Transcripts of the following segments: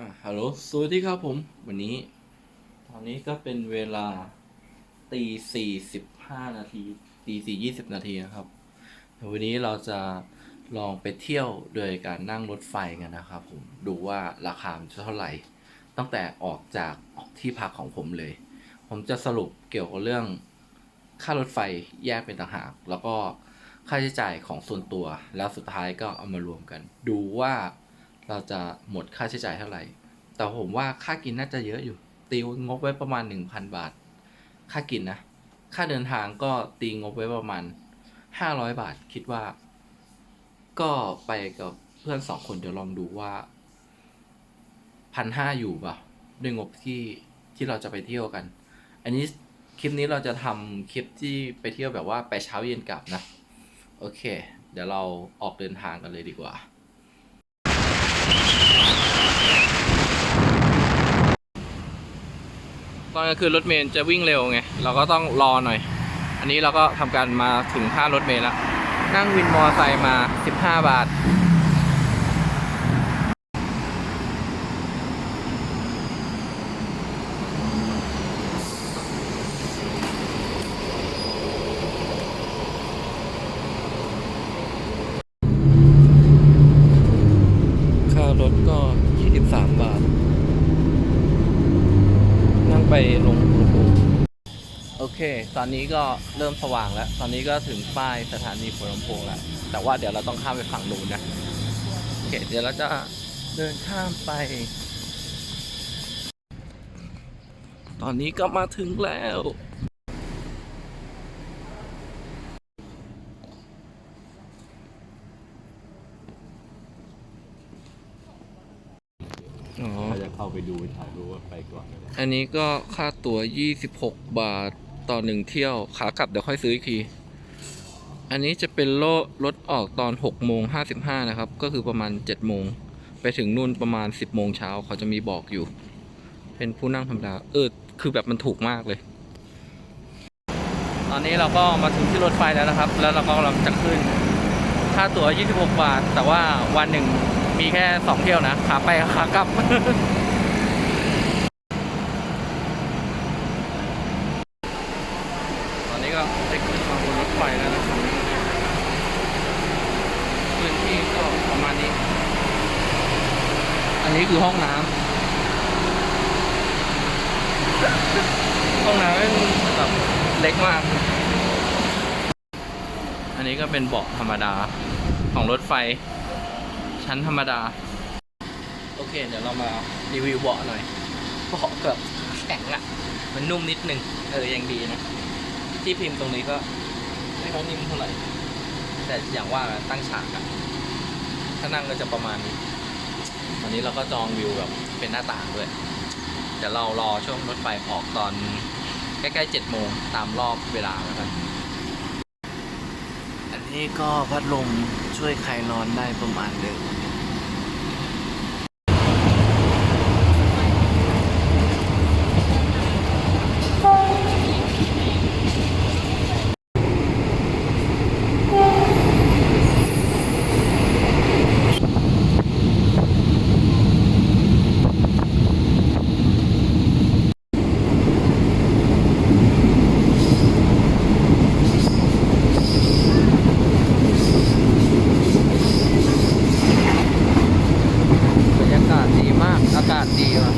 อะฮัลโหลสวัสดีครับผม วันนี้ ตอนนี้ก็เป็นเวลาตีสี่สิบห้านาทีตีสี่ยี่สิบนาทีนะครับเดี๋ยววันนี้เราจะลองไปเที่ยวโดยการนั่งรถไฟกันนะครับผมดูว่าราคาจะเท่าไหร่ ตั้งแต่ออกจากออกที่พักของผมเลย ผมจะสรุปเกี่ยวกับเรื่องค่ารถไฟแยกเป็นต่างหาก แล้วก็ค่าใช้จ่ายของส่วนตัว แล้วสุดท้ายก็เอามารวมกัน ดูว่า เราจะหมดค่าใช้จ่ายเท่าไหร่ แต่ผมว่าค่ากินน่าจะเยอะอยู่ ตีงบไว้ประมาณ 1,000 บาท ค่ากินนะ ค่าเดินทางก็ตีงบไว้ประมาณ 500 บาทคิดว่า ก็ไปกับเพื่อนสองคนเดี๋ยวลองดูว่าพันห้าอยู่เปล่าด้วยงบที่ที่เราจะไปเที่ยวกัน อันนี้คลิปนี้เราจะทำคลิปที่ไปเที่ยวแบบว่าไปเช้าเย็นกลับนะ โอเค เดี๋ยวเราออกเดินทางกันเลยดีกว่า ตอนกลางคืนรถเมล์จะวิ่งเร็วไง เราก็ต้องรอหน่อย อันนี้เราก็ทำการมาถึงท่ารถเมล์แล้ว นั่งวินมอเตอร์ไซค์มา 15 บาท ค่ารถก็ 23 บาท นั่งไปลงอุณหภูมิโอเค ตอนนี้ก็เริ่มสว่างแล้ว ตอนนี้ก็ถึงป้ายสถานีหัวลำโพงแล้ว แต่ว่าเดี๋ยวเราต้องข้ามไปฝั่งนู้นนะโอเคเดี๋ยวเราจะเดินข้ามไป ตอนนี้ก็มาถึงแล้วอ๋อ ถ้าจะเข้าไปดูถ่ายรูปว่าไปก่อนก็ได้ อันนี้ก็ค่าตั๋ว 26 บาท ต่อหนึ่งเที่ยวขากลับเดี๋ยวค่อยซื้ออีกที อันนี้จะเป็นโลรถออกตอน6โมง55นะครับ ก็คือประมาณ7โมงไปถึงนู่นประมาณ10โมงเช้าเขาจะมีบอกอยู่ เป็นผู้นั่งธรรมดาเออคือแบบมันถูกมากเลย ตอนนี้เราก็มาถึงที่รถไฟแล้วนะครับ แล้วเราก็กำลังจะขึ้น ค่าตั๋ว 26 บาท แต่ว่าวันหนึ่งมีแค่ 2 เที่ยวนะ ขาไปขากลับ ตอนนี้ก็ได้ขึ้นมาบนรถไฟแล้วนะครับพื้นที่ก็ประมาณนี้ อันนี้คือห้องน้ำ ห้องน้ำเป็นแบบเล็ก มาก อันนี้ก็เป็นเบาะธรรมดาของรถไฟ ชั้นธรรมดา โอเค เดี๋ยวเรามารีวิวเบาะหน่อย เบาะแบบแข็งอะมันนุ่มนิดนึง เออ ยังดีนะ ที่พิมพ์ตรงนี้ก็ไม่ค่อยนิ่มเท่าไหร่ แต่อย่างว่าตั้งฉากอะถ้านั่งก็จะประมาณนี้ตอนนี้เราก็จองวิวแบบเป็นหน้าต่างด้วยเดี๋ยวเรารอช่วงรถไฟออกตอน ใกล้ๆเจ็ดโมงตามรอบเวลาแล้วกันอันนี้ก็พัดลมช่วยใครนอนได้ประมาณเดิม บรรยากาศดีมาก ดีว่ะ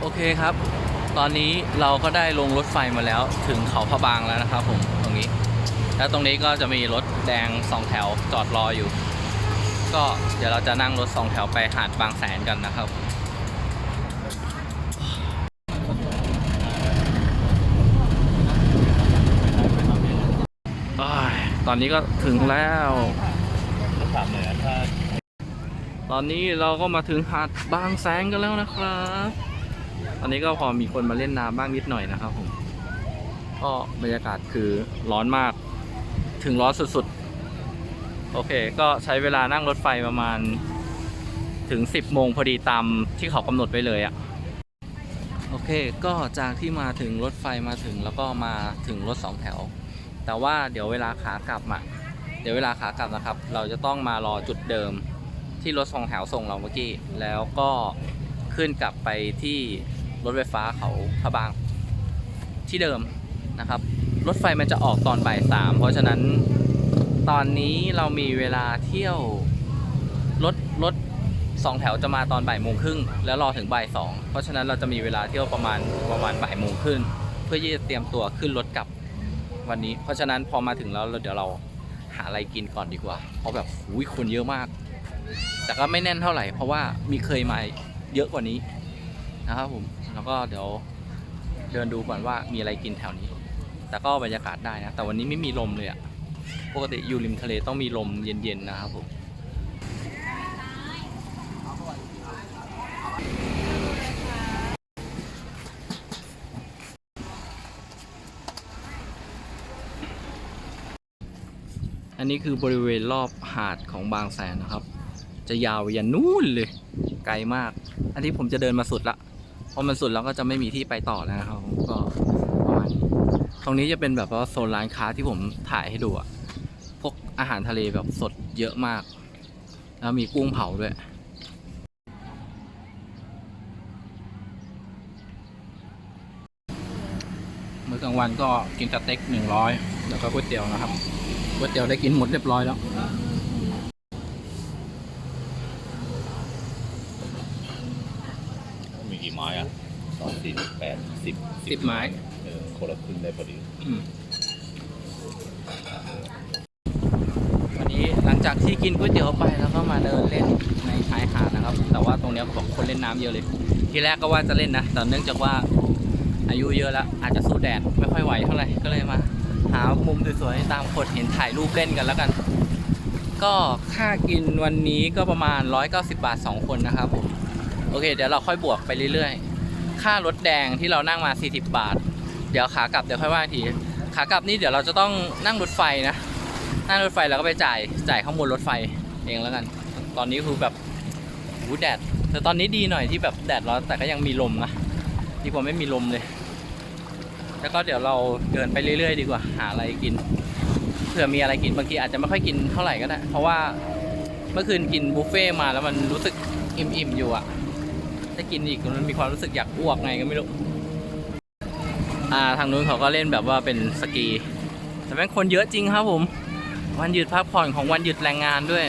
โอเคครับ ตอนนี้เราก็ได้ลงรถไฟมาแล้วถึงเขาพะบางแล้วนะครับผมตรงนี้ แล้วตรงนี้ก็จะมีรถแดงสองแถวจอดรออยู่ ก็เดี๋ยวเราจะนั่งรถสองแถวไปหาดบางแสนกันนะครับอตอนนี้ก็ถึงแล้วตอนนี้เราก็มาถึงหาดบางแสนกันแล้วนะครับ ตอนนี้ก็พอมีคนมาเล่นน้ำบ้างนิดหน่อยนะครับผม ก็บรรยากาศคือร้อนมาก ถึงร้อนสุดๆ โอเค ก็ใช้เวลานั่งรถไฟประมาณถึง 10โมงพอดีตามที่เขากำหนดไว้เลยอะโอเค ก็จากที่มาถึงรถไฟมาถึงแล้วก็มาถึงรถสองแถว แต่ว่าเดี๋ยวเวลาขากลับอะเดี๋ยวเวลาขากลับนะครับ เราจะต้องมารอจุดเดิมที่รถสองแถวส่งเราเมื่อกี้ แล้วก็ขึ้นกลับไปที่รถไฟฟ้าเขาพระบางที่เดิมนะครับ รถไฟมันจะออกตอนบ่ายสามเพราะฉะนั้น ตอนนี้เรามีเวลาเที่ยวรถรถสองแถวจะมาตอนบ่ายโมงครึ่งแล้วรอถึงบ่ายสองเพราะฉะนั้นเราจะมีเวลาเที่ยวประมาณประมาณบ่ายโมงครึ่งเพื่อที่จะเตรียมตัวขึ้นรถกลับวันนี้ เพราะฉะนั้นพอมาถึงแล้วเราเดี๋ยวเราหาอะไรกินก่อนดีกว่า เพราะแบบอุ้ยคนเยอะมาก แต่ก็ไม่แน่นเท่าไหร่ เพราะว่ามีเคยมาเยอะกว่านี้นะครับผมแล้วก็เดี๋ยวเดินดูก่อนว่ามีอะไรกินแถวนี้ แต่ก็บรรยากาศได้นะแต่วันนี้ไม่มีลมเลยอะ ปกติอยู่ริมทะเลต้องมีลมเย็นๆนะครับผมอันนี้คือบริเวณรอบหาดของบางแสนนะครับ จะยาวยันนู่นเลย ไกลมาก อันนี้ผมจะเดินมาสุดละพอมันสุดแล้วก็จะไม่มีที่ไปต่อแล้วนะครับก็ประมาณนี้ตรงนี้จะเป็นแบบว่าโซนร้านค้าที่ผมถ่ายให้ดูอะ วกอาหารทะเลแบบสดเยอะมาก แล้วมีกุ้งเผาด้วยมื้อกลางวันก็กินสเต็กหนึ่งร้อยแล้วก็ก๋วยเตี๋ยวนะครับก๋วยเตี๋ยวได้กินหมดเรียบร้อยแล้วมีกี่ไม้อะสองสี่แปดสิบสิบไม้ เออคนละครึ่งได้พอดี อืมวันนี้หลัง จากที่กินก๋วยเตี๋ยวไปแล้วก็มาเดินเล่นในชายหาดนะครับ แต่ว่าตรงนี้ยบอกคนเล่นน้ำเยอะเลย ทีแรกก็ว่าจะเล่นนะแต่เนื่องจากว่าอายุเยอะแล้วอาจจะสู้แดดไม่ค่อยไหวเท่าไหร่ก็เลยมา หามุมสวยๆตามคนเห็นถ่ายรูปเล่นกันแล้วกัน ก็ค่ากินวันนี้ก็ประมาณ 190 บาท 2 คนนะครับผมโอเค เดี๋ยวเราค่อยบวกไปเรื่อยๆ ค่ารถแดงที่เรานั่งมา 40 บาท เดี๋ยวขากลับเดี๋ยวค่อยว่าทีขากลับนี่เดี๋ยวเราจะต้องนั่งรถไฟนะ นั่งรถไฟแล้วก็ไปจ่ายจ่ายข้างบนรถไฟเองแล้วกัน ตอนนี้คือแบบหูแดดแต่ตอนนี้ดีหน่อยที่แบบแดดร้อนแต่ก็ยังมีลมนะดีกว่าไม่มีลมเลย แล้วก็เดี๋ยวเราเดินไปเรื่อยๆ ดีกว่าหาอะไรกินเผื่อมีอะไรกินบางทีอาจจะไม่ค่อยกินเท่าไหร่ก็ได้เพราะว่าเมื่อคืนกินบุฟเฟ่ต์มาแล้วมันรู้สึกอิ่มๆอยู่อะถ้ากินอีกมันมีความรู้สึกอยากอ้วกไงก็ไม่รู้อ่าทางนู้นเขาก็เล่นแบบว่าเป็นสกี แต่แม่งคนเยอะจริงครับผม วันหยุดพักผ่อนของวันหยุดแรงงานด้วย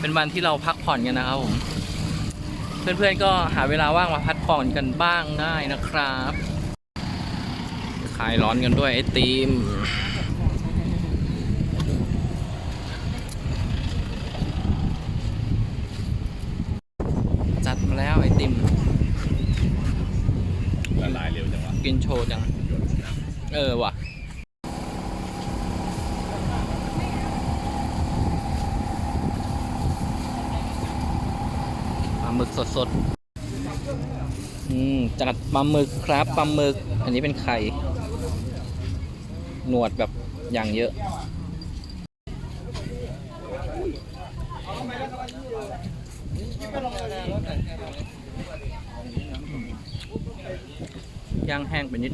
เป็นวันที่เราพักผ่อนกันนะครับผม เพื่อนๆก็หาเวลาว่างมาพักผ่อนกันบ้างได้นะครับคลายร้อนกันด้วยไอติมจัดมาแล้วไอติมละลายเร็วจังวะกินโชว์จัง เออว่ะ ปลาหมึกส ดๆ อืมจัดปลาหมึกครับปลาหมึก อันนี้เป็นไข่ หนวดแบบอย่างเยอะ ย่างแห้งไปนิด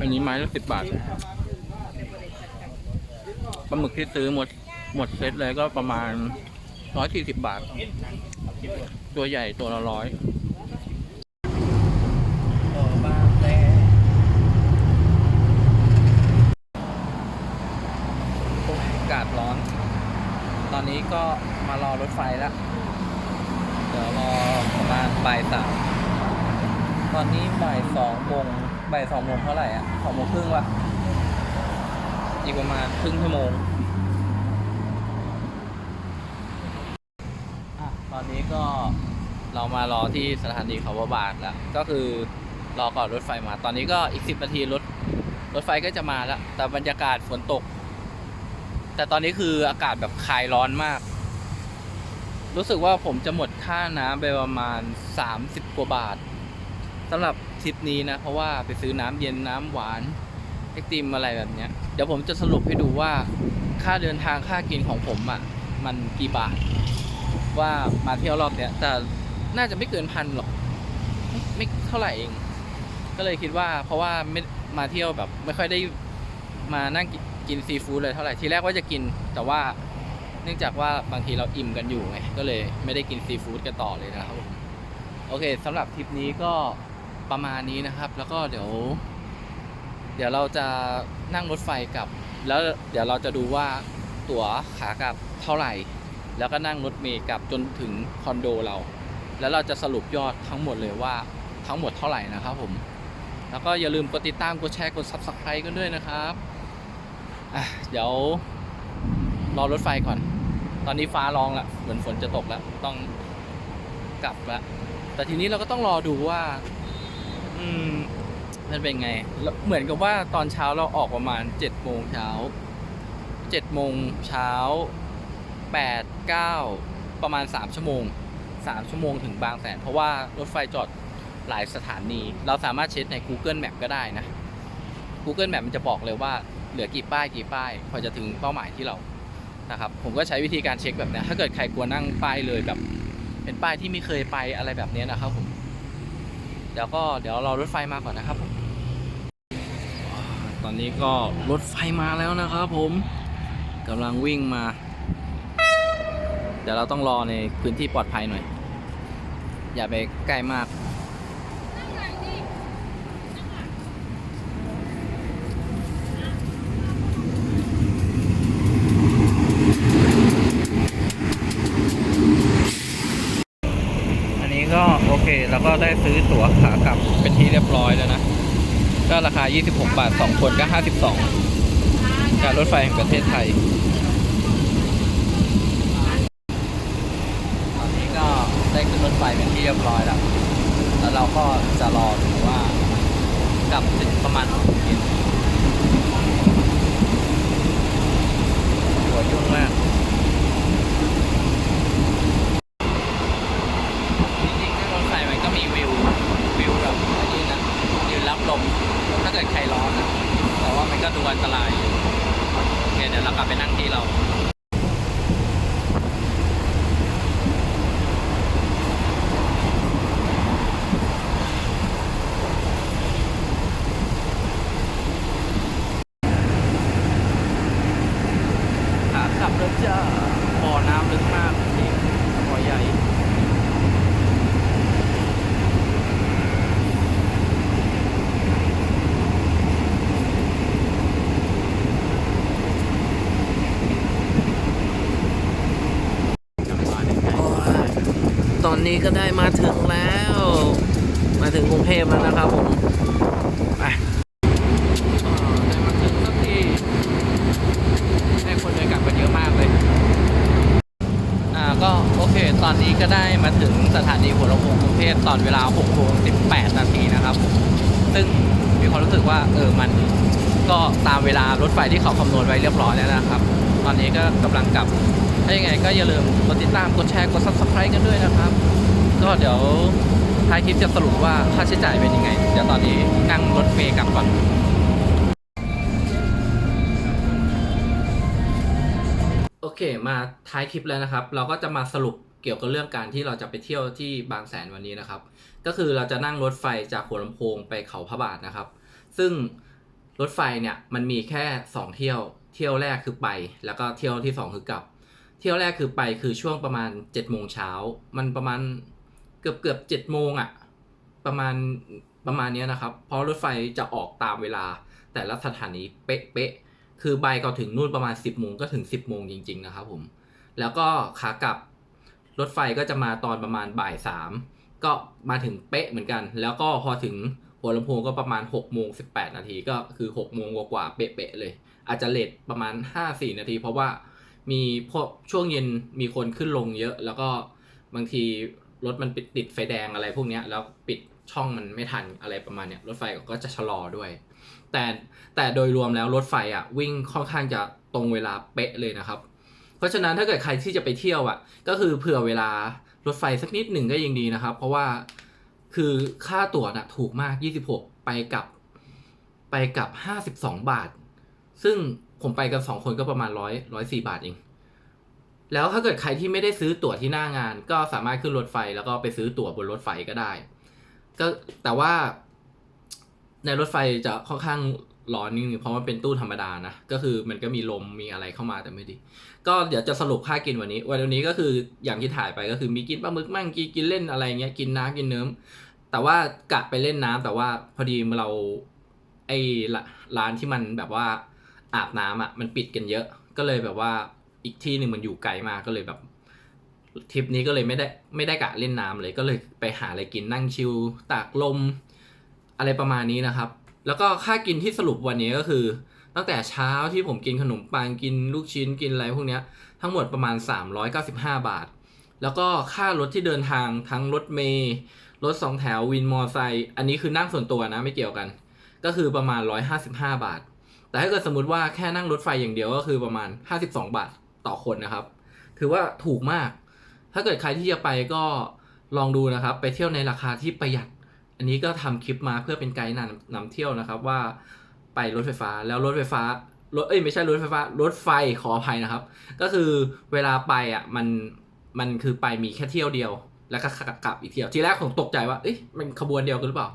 อันนี้ไม้ละสิบบาทปลาหมึกที่ซื้อหมดหมดเซตเลยก็ประมาณ ร้อยสี่สิบบาท ตัวใหญ่ตัวละร้อยอากาศร้อน ตอนนี้ก็มารอรถไฟแล้ว เดี๋ยวรอประมาณบ่ายสามตอนนี้บ่ายสองโมงบ่ายสองโมงเท่าไหร่อะสองโมงครึ่งวะอีกประมาณครึ่งชั่วโมงอะตอนนี้ ก็เรามารอที่สถานีเขาวบาทแล้วก็คือรอก่อนรถไฟมา ตอนนี้ก็อีกสิบนาทีรถรถไฟก็จะมาแล้ว แต่บรรยากาศฝนตก แต่ตอนนี้คืออากาศแบบคลายร้อนมาก รู้สึกว่าผมจะหมดค่าน้ำไปประมาณ 30 กว่าบาทสำหรับทริปนี้นะ เพราะว่าไปซื้อน้ำเย็นน้ำหวานไอติมอะไรแบบเนี้ย เดี๋ยวผมจะสรุปให้ดูว่าค่าเดินทางค่ากินของผมอะ่ะ มันกี่บาท ว่ามาเที่ยวรอบเนี้ยแต่น่าจะไม่เกินพันหรอก ไม่เท่าไหร่เอง ก็เลยคิดว่า เพราะว่าไม่มาเที่ยวแบบ ไม่ค่อยได้มานั่งกินกินซีฟู้ดเลยเท่าไหร่ทีแรกว่าจะกิน แต่ว่าเนื่องจากว่าบางทีเราอิ่มกันอยู่ไงก็เลยไม่ได้กินซีฟู้ดกันต่อเลยนะครับผมโอเคสำหรับทริปนี้ก็ประมาณนี้นะครับ แล้วก็เดี๋ยว เดี๋ยวเราจะนั่งรถไฟกลับ แล้วเดี๋ยวเราจะดูว่าตั๋วขากลับเท่าไหร่ แล้วก็นั่งรถเมล์กลับจนถึงคอนโดเรา แล้วเราจะสรุปยอดทั้งหมดเลยว่าทั้งหมดเท่าไหร่นะครับผม แล้วก็อย่าลืมกดติดตาม กดแชร์ กด Subscribe กันด้วยนะครับอะเดี๋ยวรอรถไฟก่อน ตอนนี้ฟ้าร้องล้วเหมือนฝนจะตกแล้ว ต้องกลับล้วแต่ทีนี้เราก็ต้องรอดูว่า อืมมันเป็นไง เหมือนกับว่าตอนเช้าเราออกประมาณ7จ็ดโมงเช้าเจ็ดโมงเช้า แปดเก้าประมาณ 3 ชั่วโมง 3 ชั่วโมงถึงบางแสน เพราะว่ารถไฟจอดหลายสถานี เราสามารถเช็คใน Google Map ก็ได้นะ Google Map มันจะบอกเลยว่าเหลือกี่ป้ายกี่ป้าย พอจะถึงเป้าหมายที่เรานะครับผมก็ใช้วิธีการเช็คแบบนี้ถ้าเกิดใครกลัวนั่งป้ายเลยแบบ เป็นป้ายที่ไม่เคยไปอะไรแบบนี้นะครับผมเดี๋ยวก็เดี๋ยวรอรถไฟมาก่อนนะครับผมตอนนี้ก็รถไฟมาแล้วนะครับผมกำลังวิ่งมา เดี๋ยวเราต้องรอในพื้นที่ปลอดภัยหน่อย อย่าไปใกล้มาก อันนี้ก็โอเคแล้วก็ได้ซื้อตั๋วขากลับเป็นที่เรียบร้อยแล้วนะ ก็ราคา 26 บาท 2 คนก็ 52 การรถไฟแห่งประเทศไทย ตอนนี้ก็ ได้ขึ้นรถไฟเป็นที่เรียบร้อยแล้ว แล้วเราก็จะรอดูว่ากลับถึงประมาณ6โมงเย็นหัวยุ่งมากจริงๆถ้ารถไฟมันก็มีวิววิวแบบอันนี้นะยืนรับลมถ้าเกิดใครร้อนนะแต่ว่ามันก็ดูอันตรายอยู่โอเคเดี๋ยวเรากลับไปนั่งที่เรา ขากลับแล้วจ้าบ่อน้ำลึกมากนี่บ่อใหญ่ ตอ นี้ก็ได้มาถึงแล้ว มาถึงกรุงเทพแล้วนะครับผมไปได้มาถึงสักทีได้คนเดินกลับกันเยอะมากเลย อ่าก็โอเค ตอนนี้ก็ได้มาถึงสถานีหัวลำโพงกรุงเทพตอนเวลา6โมง18 นาทีนะครับผมซึ่งมีความรู้สึกว่าเออมันก็ตามเวลารถไฟที่เขาคำนวณไว้เรียบร้อยแล้วนะครับ ตอนนี้ก็กำลังกลับถ้ายังไงก็อย่าลืมกดติดตาม กดแชร์ กด subscribe กันด้วยนะครับ ก็เดี๋ยวท้ายคลิปจะสรุปว่าค่าใช้จ่ายเป็นยังไง เดี๋ยวตอนนี้นั่งรถเมล์กลับก่อนโอเค มาท้ายคลิปแล้วนะครับ เราก็จะมาสรุปเกี่ยวกับเรื่องการที่เราจะไปเที่ยวที่บางแสนวันนี้นะครับ ก็คือเราจะนั่งรถไฟจากหัวลำโพงไปเขาพระบาทนะครับ ซึ่งรถไฟเนี่ยมันมีแค่ 2 เที่ยว เที่ยวแรกคือไป แล้วก็เที่ยวที่ 2 คือกลับ เที่ยวแรกคือไปคือช่วงประมาณ7จ็ดโมงเช้า มันประมาณ เกือบเกือบเจ็ดโมงอะประมาณประมาณเนี้ยนะครับ เพราะรถไฟจะออกตามเวลา แต่ละสถานีเป๊ะเป๊ะคือใบก็ถึงนู่นประมาณ 10บโมงก็ถึง 10บโมงจริงๆนะครับผม แล้วก็ขากลับรถไฟก็จะมาตอนประมาณบ่ายสามก็มาถึงเป๊ะเหมือนกัน แล้วก็พอถึงหัวลำโพงก็ประมาณ6กโมงสินาทีก็คือ6กโมงกว่าๆเป๊ะๆเลย อาจจะเลทประมาณ 5-4 นาที เพราะว่ามีพวกช่วงเย็นมีคนขึ้นลงเยอะ แล้วก็บางที รถมันปิดติดไฟแดงอะไรพวกนี้แล้วปิดช่องมันไม่ทันอะไรประมาณเนี้ยรถไฟก็จะชะลอด้วย แต่แต่โดยรวมแล้วรถไฟอะวิ่งค่อนข้างจะตรงเวลาเป๊ะเลยนะครับ เพราะฉะนั้นถ้าเกิดใครที่จะไปเที่ยวอะ ก็คือเผื่อเวลารถไฟสักนิดหนึ่งก็ยังดีนะครับ เพราะว่าคือค่าตั๋วน่ะถูกมาก 26 ไปกับไปกับ 52 บาท ซึ่งผมไปกันสองคนก็ประมาณร้อยร้อยสี่บาทเอง แล้วถ้าเกิดใครที่ไม่ได้ซื้อตั๋วที่หน้างาน ก็สามารถขึ้นรถไฟแล้วก็ไปซื้อตั๋วบนรถไฟก็ได้ ก็แต่ว่า ในรถไฟจะค่อนข้างร้อนนิดนึงเพราะมันเป็นตู้ธรรมดานะ ก็คือมันก็มีลมมีอะไรเข้ามาแต่ไม่ดี ก็เดี๋ยวจะสรุปค่ากินวันนี้ วันนี้ก็คืออย่างที่ถ่ายไปก็คือมีกินปลาหมึกมั่งกินกินเล่นอะไรเงี้ยกินน้ำกินเนื้อแต่ว่ากะไปเล่นน้ำแต่ว่าพอดีเราไอ้ร้านที่มันแบบว่าอาบน้ำอะมันปิดกันเยอะ ก็เลยแบบว่า อีกที่หนึ่งมันอยู่ไกลมากก็เลยแบบทริปนี้ก็เลยไม่ได้ไม่ได้กะเล่นน้ำเลยก็เลยไปหาอะไรกินนั่งชิลตากลม อะไรประมาณนี้นะครับ แล้วก็ค่ากินที่สรุปวันนี้ก็คือ ตั้งแต่เช้าที่ผมกินขนมปังกินลูกชิ้นกินอะไรพวกเนี้ยทั้งหมดประมาณ 395 บาท แล้วก็ค่ารถที่เดินทางทั้งรถเมย์รถสองแถววินมอไซค์อันนี้คือนั่งส่วนตัวนะไม่เกี่ยวกัน ก็คือประมาณ 155 บาท แต่ถ้าเกิดสมมติว่าแค่นั่งรถไฟอย่างเดียวก็คือประมาณ 52 บาท ต่อคนนะครับ ถือว่าถูกมาก ถ้าเกิดใครที่จะไปก็ลองดูนะครับ ไปเที่ยวในราคาที่ประหยัด อันนี้ก็ทำคลิปมาเพื่อเป็นไกด์นำนำเที่ยวนะครับว่าไปรถไฟฟ้าแล้วรถไฟฟ้ารถเอ้ยไม่ใช่รถไฟฟ้ารถไฟขออภัยนะครับ ก็คือเวลาไปอะมันมันคือไปมีแค่เที่ยวเดียว แล้วก็กลับอีกเที่ยวทีแรกผมตกใจว่าเอ้ยมันขบวนเดียวกันหรือเปล่า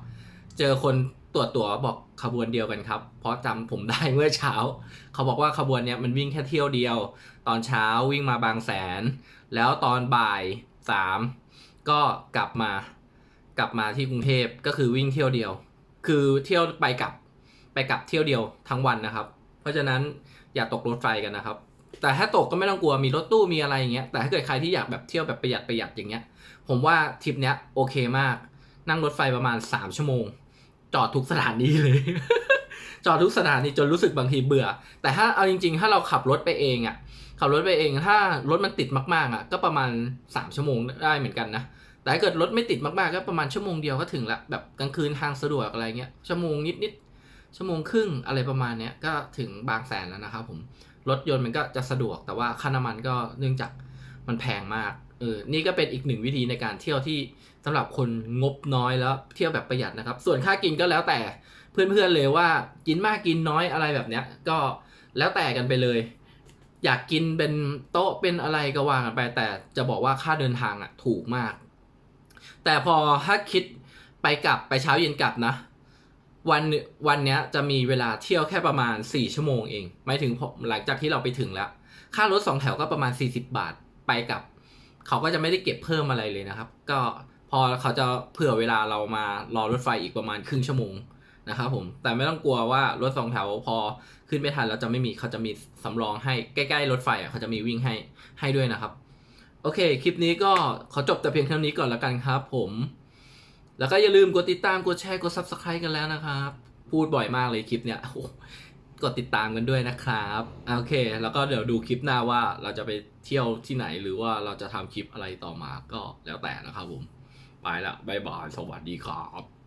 เจอคน ตรวจตัวบอกขบวนเดียวกันครับ เพราะจำผมได้เมื่อเช้า เขาบอกว่าขบวนเนี้ยมันวิ่งแค่เที่ยวเดียว ตอนเช้าวิ่งมาบางแสน แล้วตอนบ่ายสามก็กลับมากลับมาที่กรุงเทพก็คือวิ่งเที่ยวเดียว คือเที่ยวไปกลับไปกลับเที่ยวเดียวทั้งวันนะครับ เพราะฉะนั้นอย่าตกรถไฟกันนะครับ แต่ถ้าตกก็ไม่ต้องกลัวมีรถตู้มีอะไรอย่างเงี้ยแต่ถ้าเกิดใครที่อยากแบบเที่ยวแบบประหยัดประหยัดอย่างเงี้ย ผมว่าทริปเนี้ยโอเคมาก นั่งรถไฟประมาณ 3 ชั่วโมง จอดทุกสถานีเลย จอดทุกสถานีจนรู้สึกบางทีเบื่อ แต่ถ้าเอาจริง ๆ ถ้าเราขับรถไปเองอะ่ะขับรถไปเองถ้ารถมันติดมากๆอะ่ะก็ประมาณ 3 ชั่วโมงได้เหมือนกันนะแต่ถ้าเกิดรถไม่ติดมากๆก็ประมาณชั่วโมงเดียวก็ถึงละแบบกลางคืนทางสะดวกอะไรเงี้ยชั่วโมงนิดๆชั่วโมงครึ่งอะไรประมาณเนี้ยก็ถึงบางแสนแล้วนะครับผมรถยนต์มันก็จะสะดวกแต่ว่าค่าน้ำมันก็เนื่องจากมันแพงมาก เออ นี่ก็เป็นอีกหนึ่งวิธีในการเที่ยวที่สำหรับคนงบน้อยแล้วเที่ยวแบบประหยัดนะครับ ส่วนค่ากินก็แล้วแต่เพื่อนๆเลยว่ากินมากกินน้อยอะไรแบบเนี้ย ก็แล้วแต่กันไปเลย อยากกินเป็นโต๊ะเป็นอะไรก็ว่ากันไป แต่จะบอกว่าค่าเดินทางอะถูกมาก แต่พอถ้าคิดไปกลับไปเช้าเย็นกลับนะ วันวันเนี้ยจะมีเวลาเที่ยวแค่ประมาณ 4 ชั่วโมงเองหมายถึงหลังจากที่เราไปถึงแล้ว ค่ารถสองแถวก็ประมาณ 40 บาทไปกลับ เขาก็จะไม่ได้เก็บเพิ่มอะไรเลยนะครับ ก็พอเขาจะเผื่อเวลาเรามารอรถไฟอีกประมาณครึ่งชั่วโมงนะครับผมแต่ไม่ต้องกลัวว่ารถสองแถวพอขึ้นไม่ทันแล้วจะไม่มีเขาจะมีสำรองให้ใกล้ๆรถไฟอะเขาจะมีวิ่งให้ให้ด้วยนะครับ โอเค คลิปนี้ก็ขอจบแต่เพียงเท่านี้ก่อนแล้วกันครับผม แล้วก็อย่าลืมกดติดตามกดแชร์กด Subscribe กันแล้วนะครับ พูดบ่อยมากเลยคลิปเนี้ยโอ้ กดติดตามกันด้วยนะครับโอเค แล้วก็เดี๋ยวดูคลิปหน้าว่าเราจะไปเที่ยวที่ไหนหรือว่าเราจะทำคลิปอะไรต่อมาก็แล้วแต่นะครับผม ไปละบายบายสวัสดีครับ